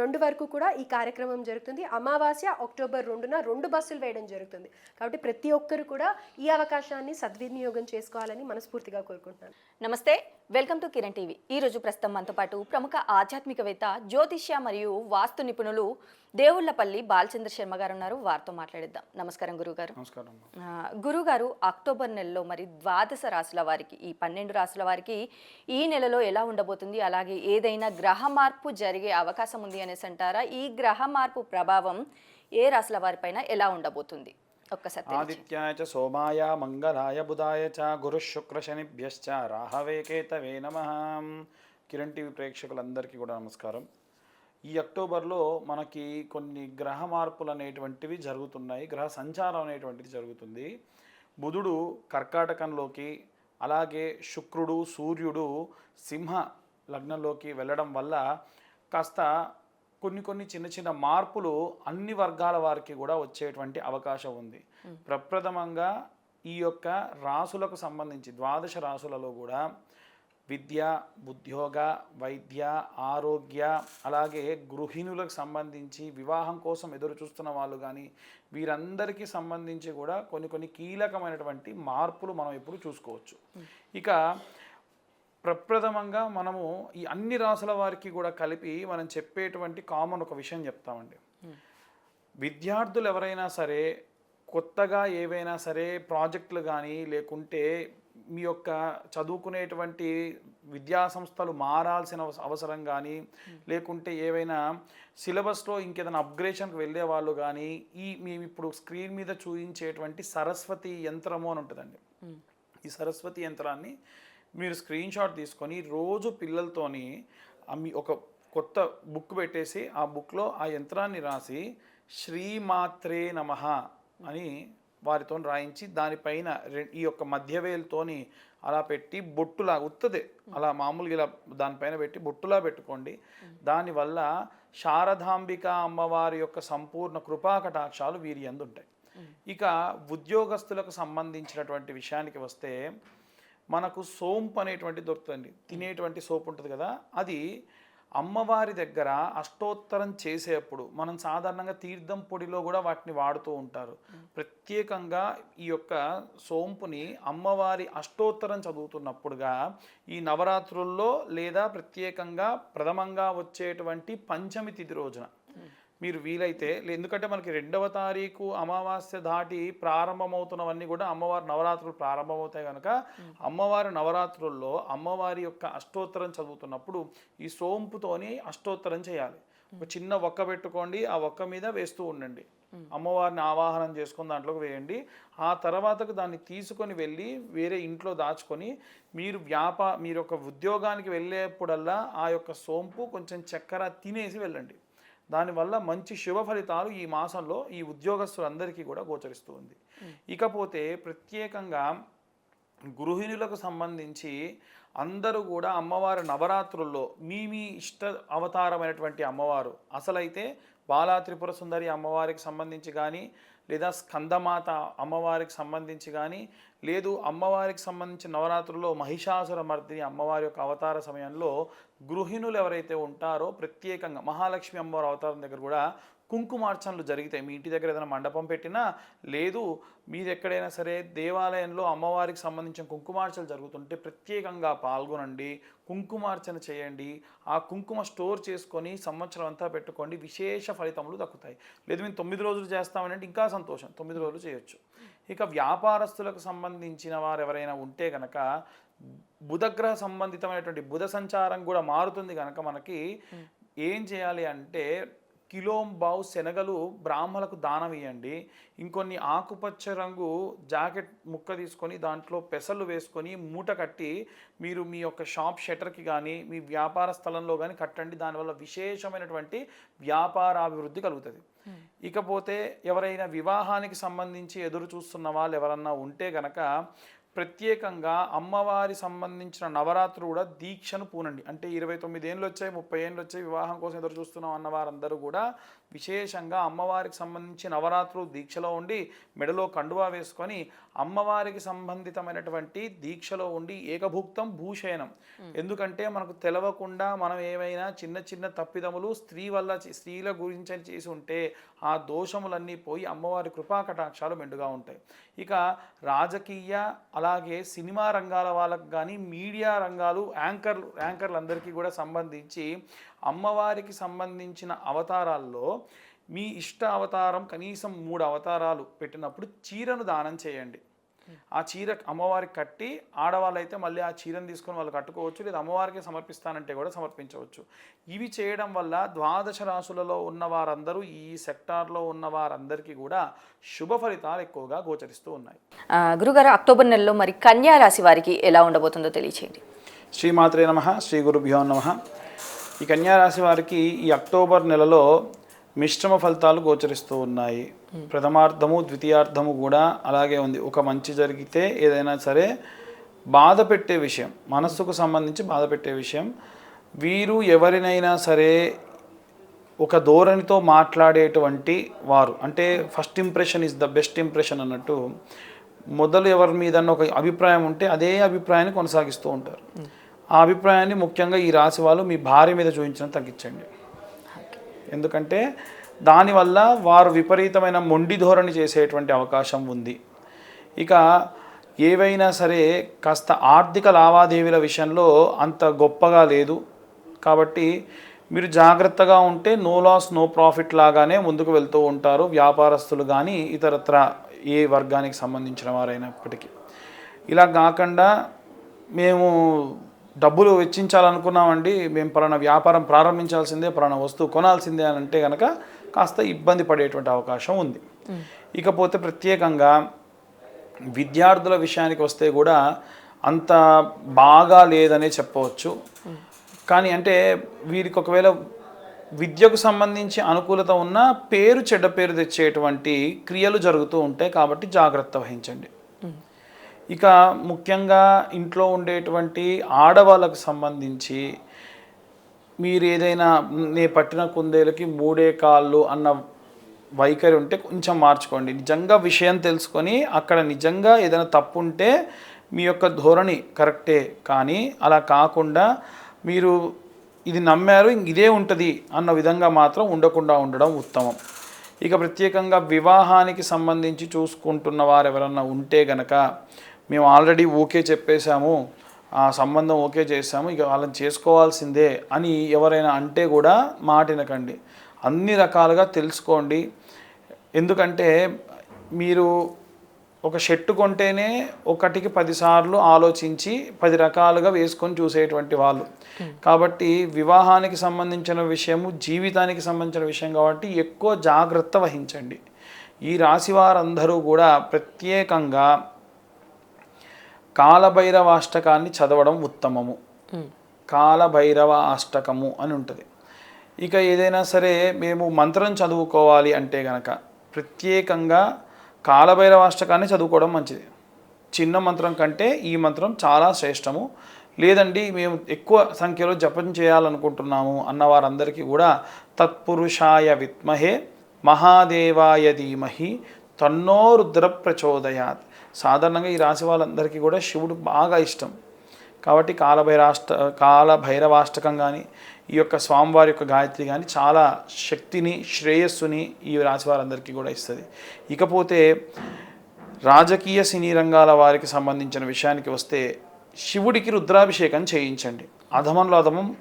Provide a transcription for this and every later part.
రెండు వరకు కూడా ఈ కార్యక్రమం జరుగుతుంది. అమావాస్య అక్టోబర్ రెండున రెండు బస్సులు వేయడం జరుగుతుంది. కాబట్టి ప్రతి ఒక్కరు కూడా ఈ అవకాశాన్ని సద్వినియోగం చేసుకోవాలని మనస్ఫూర్తిగా కోరుకుంటున్నాను. నమస్తే. Welcome to Kiran TV. ఈ రోజు ప్రస్తుతం మనతో పాటు ప్రముఖ ఆధ్యాత్మికవేత్త జ్యోతిష్య మరియు వాస్తు నిపుణులు దేవుళ్ళపల్లి బాలచంద్ర శర్మ గారు ఉన్నారు. వారితో మాట్లాడిద్దాం. నమస్కారం గురుగారు. నమస్కారం గురుగారు అక్టోబర్ నెలలో మరి ద్వాదశ రాశుల వారికి ఈ పన్నెండు రాశుల వారికి ఈ నెలలో ఎలా ఉండబోతుంది? అలాగే ఏదైనా గ్రహ మార్పు జరిగే అవకాశం ఉంది అనేసి అంటారా? ఈ గ్రహ మార్పు ప్రభావం ఏ రాశుల వారిపైన ఎలా ఉండబోతుంది? ఒక్కసారి ఆదిత్యాయ చ సోమాయ మంగళాయ బుధాయ చ గురు శుక్ర శనిభ్యశ్చ రాహవే కేతవే నమ. కిరణ్ టీవీ ప్రేక్షకులందరికీ కూడా నమస్కారం. ఈ అక్టోబర్లో మనకి కొన్ని గ్రహ మార్పులు అనేటువంటివి జరుగుతున్నాయి. గ్రహ సంచారం అనేటువంటిది జరుగుతుంది. బుధుడు కర్కాటకంలోకి అలాగే శుక్రుడు సూర్యుడు సింహ లగ్నంలోకి వెళ్ళడం వల్ల కాస్త కొన్ని కొన్ని చిన్న చిన్న మార్పులు అన్ని వర్గాల వారికి కూడా వచ్చేటువంటి అవకాశం ఉంది. ప్రప్రథమంగా ఈ యొక్క రాసులకు సంబంధించి ద్వాదశ రాసులలో కూడా విద్య ఉద్యోగ వైద్య ఆరోగ్య అలాగే గృహిణులకు సంబంధించి వివాహం కోసం ఎదురు చూస్తున్న వాళ్ళు కానీ వీరందరికీ సంబంధించి కూడా కొన్ని కొన్ని కీలకమైనటువంటి మార్పులు మనం ఇప్పుడు చూసుకోవచ్చు. ఇక ప్రప్రథమంగా మనము ఈ అన్ని రాసుల వారికి కూడా కలిపి మనం చెప్పేటువంటి కామన్ ఒక విషయం చెప్తామండి. విద్యార్థులు ఎవరైనా సరే కొత్తగా ఏవైనా సరే ప్రాజెక్టులు కానీ లేకుంటే మీ యొక్క చదువుకునేటువంటి విద్యా సంస్థలు మారాల్సిన అవస- అవసరం కానీ లేకుంటే ఏవైనా సిలబస్లో ఇంకేదైనా అప్గ్రేషన్కి వెళ్ళే వాళ్ళు కానీ ఈ మేము ఇప్పుడు స్క్రీన్ మీద చూపించేటువంటి సరస్వతి యంత్రము అని ఉంటుందండి. ఈ సరస్వతి యంత్రాన్ని మీరు స్క్రీన్ షాట్ తీసుకొని రోజు పిల్లలతోని ఒక కొత్త బుక్ పెట్టేసి ఆ బుక్లో ఆ యంత్రాన్ని రాసి శ్రీమాత్రే నమ అని వారితో రాయించి దానిపైన రె- ఈ యొక్క మధ్యవేలుతోని అలా పెట్టి బొట్టులా ఉత్తదే. అలా మామూలుగా ఇలా దానిపైన పెట్టి బొట్టులా పెట్టుకోండి. దానివల్ల శారదాంబిక అమ్మవారి యొక్క సంపూర్ణ కృపాకటాక్షాలు వీరి ఎందుంటాయి ఇక ఉద్యోగస్తులకు సంబంధించినటువంటి విషయానికి వస్తే మనకు సోంపు అనేటువంటి దొరుకుతుంది తినేటువంటి సోపు ఉంటుంది కదా అది అమ్మవారి దగ్గర అష్టోత్తరం చేసేప్పుడు మనం సాధారణంగా తీర్థం పొడిలో కూడా వాటిని వాడుతూ ఉంటారు. ప్రత్యేకంగా ఈ యొక్క సోంపుని అమ్మవారి అష్టోత్తరం చదువుతున్నప్పుడుగా ఈ నవరాత్రుల్లో లేదా ప్రత్యేకంగా ప్రథమంగా వచ్చేటువంటి పంచమి తిథి రోజున మీరు వీలైతే ఎందుకంటే మనకి రెండవ తారీఖు అమావాస్య దాటి ప్రారంభమవుతున్నవన్నీ కూడా అమ్మవారి నవరాత్రులు ప్రారంభమవుతాయి కనుక అమ్మవారి నవరాత్రుల్లో అమ్మవారి యొక్క అష్టోత్తరం చదువుతున్నప్పుడు ఈ సోంపుతోని అష్టోత్తరం చేయాలి. ఒక చిన్న ఒక్క పెట్టుకోండి ఆ ఒక్క మీద వేస్తూ ఉండండి. అమ్మవారిని ఆవాహనం చేసుకొని దాంట్లోకి వేయండి. ఆ తర్వాతకు దాన్ని తీసుకొని వెళ్ళి వేరే ఇంట్లో దాచుకొని మీరు వ్యాపా మీరు ఒక ఉద్యోగానికి వెళ్ళేప్పుడల్లా ఆ యొక్క సోంపు కొంచెం చక్కెర తినేసి వెళ్ళండి. దానివల్ల మంచి శుభ ఫలితాలు ఈ మాసంలో ఈ ఉద్యోగస్తులందరికీ కూడా గోచరిస్తూ ఉంది. ఇకపోతే ప్రత్యేకంగా గృహిణులకు సంబంధించి అందరూ కూడా అమ్మవారి నవరాత్రుల్లో మీ మీ ఇష్ట అవతారమైనటువంటి అమ్మవారు అసలైతే బాలా త్రిపుర సుందరి అమ్మవారికి సంబంధించి కానీ లేదా స్కందమాత అమ్మవారికి సంబంధించి కానీ లేదు అమ్మవారికి సంబంధించిన నవరాత్రుల్లో మహిషాసుర మర్దిని అమ్మవారి యొక్క అవతార సమయంలో గృహిణులు ఎవరైతే ఉంటారో ప్రత్యేకంగా మహాలక్ష్మి అమ్మవారి అవతారం దగ్గర కూడా కుంకుమార్చనలు జరుగుతాయి. మీ ఇంటి దగ్గర ఏదైనా మండపం పెట్టినా లేదు మీది ఎక్కడైనా సరే దేవాలయంలో అమ్మవారికి సంబంధించిన కుంకుమార్చనలు జరుగుతుంటే ప్రత్యేకంగా పాల్గొనండి కుంకుమార్చన చేయండి ఆ కుంకుమ స్టోర్ చేసుకొని సంవత్సరం అంతా పెట్టుకోండి విశేష ఫలితములు దక్కుతాయి. లేదు మేము తొమ్మిది రోజులు చేస్తామనంటే ఇంకా సంతోషం తొమ్మిది రోజులు చేయొచ్చు. ఇక వ్యాపారస్తులకు సంబంధించిన వారు ఎవరైనా ఉంటే గనక బుధగ్రహ సంబంధితమైనటువంటి బుధ సంచారం కూడా మారుతుంది కనుక మనకి ఏం చేయాలి అంటే కిలోంబావు శనగలు బ్రాహ్మలకు దానం ఇవ్వండి ఇంకొన్ని ఆకుపచ్చ రంగు జాకెట్ ముక్క తీసుకొని దాంట్లో పెసలు వేసుకొని మూట కట్టి మీరు మీ యొక్క షాప్ షట్టర్కి కానీ మీ వ్యాపార స్థలంలో కానీ కట్టండి. దానివల్ల విశేషమైనటువంటి వ్యాపారాభివృద్ధి కలుగుతుంది. ఇకపోతే ఎవరైనా వివాహానికి సంబంధించి ఎదురు చూస్తున్న వాళ్ళు ఎవరన్నా ఉంటే గనక ప్రత్యేకంగా అమ్మవారి సంబంధించిన నవరాత్రులు కూడా దీక్షను పూనండి. అంటే ఇరవై తొమ్మిది ఏళ్ళు వచ్చాయి ముప్పై ఏళ్ళు వచ్చాయి వివాహం కోసం ఎదురు చూస్తున్నాం అన్న వారందరూ కూడా విశేషంగా అమ్మవారికి సంబంధించి నవరాత్రులు దీక్షలో ఉండి మెడలో కండువా వేసుకొని అమ్మవారికి సంబంధితమైనటువంటి దీక్షలో ఉండి ఏకభుక్తం భూషయనం. ఎందుకంటే మనకు తెలవకుండా మనం ఏమైనా చిన్న చిన్న తప్పిదములు స్త్రీ వల్ల స్త్రీల గురించి అని చేసి ఉంటే ఆ దోషములన్నీ పోయి అమ్మవారి కృపా కటాక్షాలు మెండుగా ఉంటాయి. ఇక రాజకీయ అలాగే సినిమా రంగాల వాళ్ళకు కానీ మీడియా రంగాలు యాంకర్లు యాంకర్లందరికీ కూడా సంబంధించి అమ్మవారికి సంబంధించిన అవతారాల్లో మీ ఇష్ట అవతారం కనీసం మూడు అవతారాలు పెట్టినప్పుడు చీరను దానం చేయండి. ఆ చీర అమ్మవారికి కట్టి ఆడవాళ్ళైతే మళ్ళీ ఆ చీరను తీసుకొని వాళ్ళు కట్టుకోవచ్చు లేదా అమ్మవారికి సమర్పిస్తానంటే కూడా సమర్పించవచ్చు. ఇవి చేయడం వల్ల ద్వాదశ రాశులలో ఉన్న వారందరూ ఈ సెక్టార్లో ఉన్న వారందరికీ కూడా శుభ ఫలితాలు ఎక్కువగా గోచరిస్తూ ఉన్నాయి. ఆ, గురుగారు అక్టోబర్ నెలలో మరి కన్యా రాశి వారికి ఎలా ఉండబోతుందో తెలియచేయండి. శ్రీమాత్రే నమ శ్రీ గురుభ్యో నమ. ఈ కన్యారాశి వారికి ఈ అక్టోబర్ నెలలో మిశ్రమ ఫలితాలు గోచరిస్తూ ఉన్నాయి. ప్రథమార్థము ద్వితీయార్థము కూడా అలాగే ఉంది. ఒక మంచి జరిగితే ఏదైనా సరే బాధ పెట్టే విషయం మనస్సుకు సంబంధించి బాధ పెట్టే విషయం వీరు ఎవరినైనా సరే ఒక ధోరణితో మాట్లాడేటువంటి వారు. అంటే first impression is the best impression అన్నట్టు మొదలు ఎవరి మీద ఒక అభిప్రాయం ఉంటే అదే అభిప్రాయాన్ని కొనసాగిస్తూ ఉంటారు. ఆ అభిప్రాయాన్ని ముఖ్యంగా ఈ రాశి వాళ్ళు మీ భార్య మీద చూపించడం తగ్గించండి. ఎందుకంటే దానివల్ల వారు విపరీతమైన మొండి ధోరణి చేసేటువంటి అవకాశం ఉంది. ఇక ఏవైనా సరే కాస్త ఆర్థిక లావాదేవీల విషయంలో అంత గొప్పగా లేదు. కాబట్టి మీరు జాగ్రత్తగా ఉంటే నో లాస్ నో ప్రాఫిట్ లాగానే ముందుకు వెళ్తూ ఉంటారు వ్యాపారస్తులు కానీ ఇతరత్ర ఏ వర్గానికి సంబంధించిన వారైనప్పటికీ. ఇలా కాకుండా మేము డబ్బులు వెచ్చించాలనుకున్నామండి మేము పలానా వ్యాపారం ప్రారంభించాల్సిందే పలానా వస్తువు కొనాల్సిందే అని అంటే కనుక కాస్త ఇబ్బంది పడేటువంటి అవకాశం ఉంది. ఇకపోతే ప్రత్యేకంగా విద్యార్థుల విషయానికి వస్తే కూడా అంత బాగా లేదనే చెప్పవచ్చు. కానీ అంటే వీరికి ఒకవేళ విద్యకు సంబంధించి అనుకూలత ఉన్న పేరు చెడ్డ పేరు తెచ్చేటువంటి క్రియలు జరుగుతూ ఉంటాయి కాబట్టి జాగ్రత్త వహించండి. ఇక ముఖ్యంగా ఇంట్లో ఉండేటువంటి ఆడవాళ్ళకు సంబంధించి మీరు ఏదైనా నే పట్టిన కుందేలకి మూడే కాళ్ళు అన్న వైఖరి ఉంటే కొంచెం మార్చుకోండి. నిజంగా విషయం తెలుసుకొని అక్కడ నిజంగా ఏదైనా తప్పు ఉంటే మీ యొక్క ధోరణి కరెక్టే కానీ అలా కాకుండా మీరు ఇది నమ్మారు ఇదే ఉంటుంది అన్న విధంగా మాత్రం ఉండకుండా ఉండడం ఉత్తమం. ఇక ప్రత్యేకంగా వివాహానికి సంబంధించి చూసుకుంటున్న వారు ఎవరన్నా ఉంటే గనక మేము ఆల్రెడీ ఓకే చెప్పేశాము ఆ సంబంధం ఓకే చేశాము ఇక వాళ్ళని చేసుకోవాల్సిందే అని ఎవరైనా అంటే కూడా మాట వినకండి. అన్ని రకాలుగా తెలుసుకోండి. ఎందుకంటే మీరు ఒక షర్టు కొంటేనే ఒకటికి పదిసార్లు ఆలోచించి పది రకాలుగా వేసుకొని చూసేటువంటి వాళ్ళు. కాబట్టి వివాహానికి సంబంధించిన విషయము జీవితానికి సంబంధించిన విషయం కాబట్టి ఎక్కువ జాగ్రత్త వహించండి. ఈ రాశి వారందరూ కూడా ప్రత్యేకంగా కాలభైరవ అష్టకాన్ని చదవడం ఉత్తమము. కాలభైరవ అష్టకము అని ఉంటుంది. ఇక ఏదైనా సరే మేము మంత్రం చదువుకోవాలి అంటే గనక ప్రత్యేకంగా కాలభైరవ అష్టకాన్ని చదువుకోవడం మంచిది. చిన్న మంత్రం కంటే ఈ మంత్రం చాలా శ్రేష్టము. లేదండి మేము ఎక్కువ సంఖ్యలో జపం చేయాలనుకుంటున్నాము అన్న వారందరికీ కూడా తత్పురుషాయ విద్మహే మహాదేవాయ ధీమహి తన్నో రుద్ర ప్రచోదయాత్. సాధారణంగా ఈ రాశి వాళ్ళందరికీ కూడా శివుడు బాగా ఇష్టం. కాబట్టి కాలభైరాష్ట కాలభైరవాష్టకం కానీ ఈ యొక్క స్వామివారి యొక్క గాయత్రి కానీ చాలా శక్తిని శ్రేయస్సుని ఈ రాశి వారందరికీ కూడా ఇస్తుంది. ఇకపోతే రాజకీయ సినీ రంగాల వారికి సంబంధించిన విషయానికి వస్తే శివుడికి రుద్రాభిషేకం చేయించండి. అధమంలో అధమం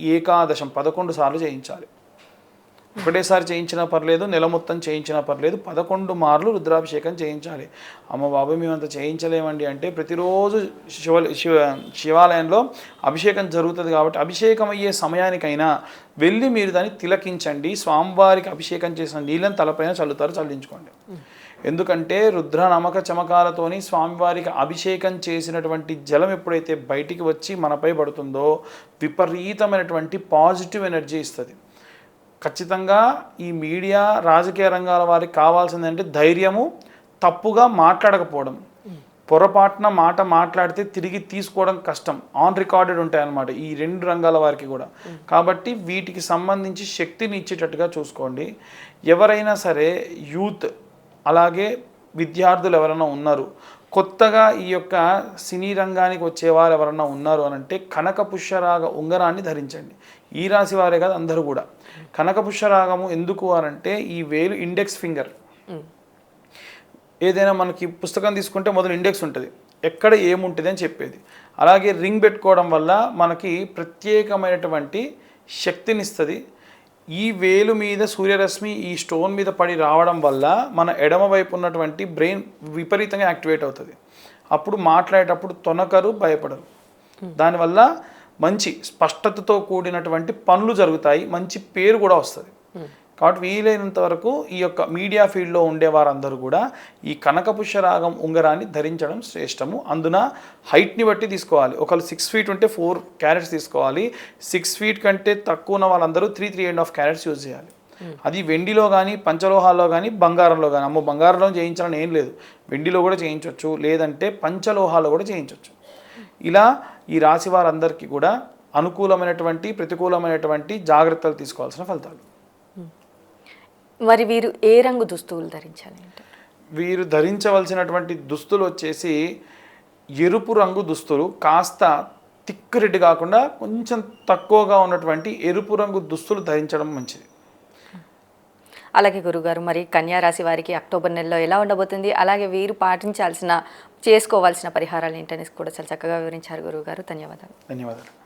ఏకాదశం పదకొండు సార్లు చేయించాలి. ఒకటేసారి చేయించినా పర్లేదు నెల మొత్తం చేయించినా పర్లేదు పదకొండు మార్లు రుద్రాభిషేకం చేయించాలి. అమ్మ బాబు మేము అంత చేయించలేమండి అంటే ప్రతిరోజు శివ శివ శివాలయంలో అభిషేకం జరుగుతుంది కాబట్టి అభిషేకం అయ్యే సమయానికైనా వెళ్ళి మీరు దాన్ని తిలకించండి స్వామివారికి అభిషేకం చేసిన నీళ్ళని తలపైన చల్లుతారు చల్లించుకోండి. ఎందుకంటే రుద్ర నమక చమకాలతోని స్వామివారికి అభిషేకం చేసినటువంటి జలం ఎప్పుడైతే బయటికి వచ్చి మనపై పడుతుందో విపరీతమైనటువంటి పాజిటివ్ ఎనర్జీ ఇస్తుంది. ఖచ్చితంగా ఈ మీడియా రాజకీయ రంగాల వారికి కావాల్సింది అంటే ధైర్యము తప్పుగా మాట్లాడకపోవడం. పొరపాటున మాట మాట్లాడితే తిరిగి తీసుకోవడం కష్టం. ఆన్ రికార్డెడ్ ఉంటాయన్నమాట ఈ రెండు రంగాల వారికి కూడా. కాబట్టి వీటికి సంబంధించి శక్తిని ఇచ్చేటట్టుగా చూసుకోండి. ఎవరైనా సరే యూత్ అలాగే విద్యార్థులు ఎవరైనా ఉన్నారు కొత్తగా ఈ యొక్క సినీ రంగానికి వచ్చేవారు ఎవరైనా ఉన్నారు అని అంటే కనక పుష్యరాగ ఉంగరాన్ని ధరించండి. ఈ రాశి వారే కాదు అందరూ కూడా. కనక పుష్యరాగము ఎందుకు అనంటే ఈ వేలు ఇండెక్స్ ఫింగర్ ఏదైనా మనకి పుస్తకం తీసుకుంటే మొదలు ఇండెక్స్ ఉంటుంది. ఎక్కడ ఏముంటుంది అని చెప్పేది. అలాగే రింగ్ పెట్టుకోవడం వల్ల మనకి ప్రత్యేకమైనటువంటి శక్తినిస్తుంది ఈ వేలు మీద సూర్యరశ్మి ఈ స్టోన్ మీద పడి రావడం వల్ల మన ఎడమ వైపు ఉన్నటువంటి బ్రెయిన్ విపరీతంగా యాక్టివేట్ అవుతుంది. అప్పుడు మాట్లాడేటప్పుడు తొనకరు భయపడరు. దానివల్ల మంచి స్పష్టతతో కూడినటువంటి పనులు జరుగుతాయి మంచి పేరు కూడా వస్తుంది. కాబట్టి వీలైనంత వరకు ఈ యొక్క మీడియా ఫీల్డ్లో ఉండే వారందరూ కూడా ఈ కనకపుష్యరాగం ఉంగరాన్ని ధరించడం శ్రేష్టము. అందున హైట్ని బట్టి తీసుకోవాలి. ఒకళ్ళు సిక్స్ ఫీట్ ఉంటే ఫోర్ క్యారెట్స్ తీసుకోవాలి. సిక్స్ ఫీట్ కంటే తక్కువ ఉన్న వాళ్ళందరూ three three and half carats use చేయాలి. అది వెండిలో కానీ పంచలోహాల్లో కానీ బంగారంలో కానీ అమ్మో బంగారంలో చేయించాలని ఏం లేదు. వెండిలో కూడా చేయించవచ్చు లేదంటే పంచలోహాల్లో కూడా చేయించవచ్చు ఇలా ఈ రాశి వారందరికీ కూడా అనుకూలమైనటువంటి ప్రతికూలమైనటువంటి జాగ్రత్తలు తీసుకోవాల్సిన ఫలితాలు. మరి వీరు ఏ రంగు దుస్తువులు ధరించాలి వీరు ధరించవలసినటువంటి దుస్తులు వచ్చేసి ఎరుపు రంగు దుస్తులు కాస్త తిక్కు రెడ్డి కాకుండా కొంచెం తక్కువగా ఉన్నటువంటి ఎరుపు రంగు దుస్తులు ధరించడం మంచిది. అలాగే గురుగారు మరి కన్యా రాశి వారికి అక్టోబర్ నెలలో ఎలా ఉండబోతుంది? అలాగే వీరు పాటించాల్సిన చేసుకోవాల్సిన పరిహారాలు ఏంటనేసి కూడా చాలా చక్కగా వివరించారు గురుగారు ధన్యవాదాలు. ధన్యవాదాలు.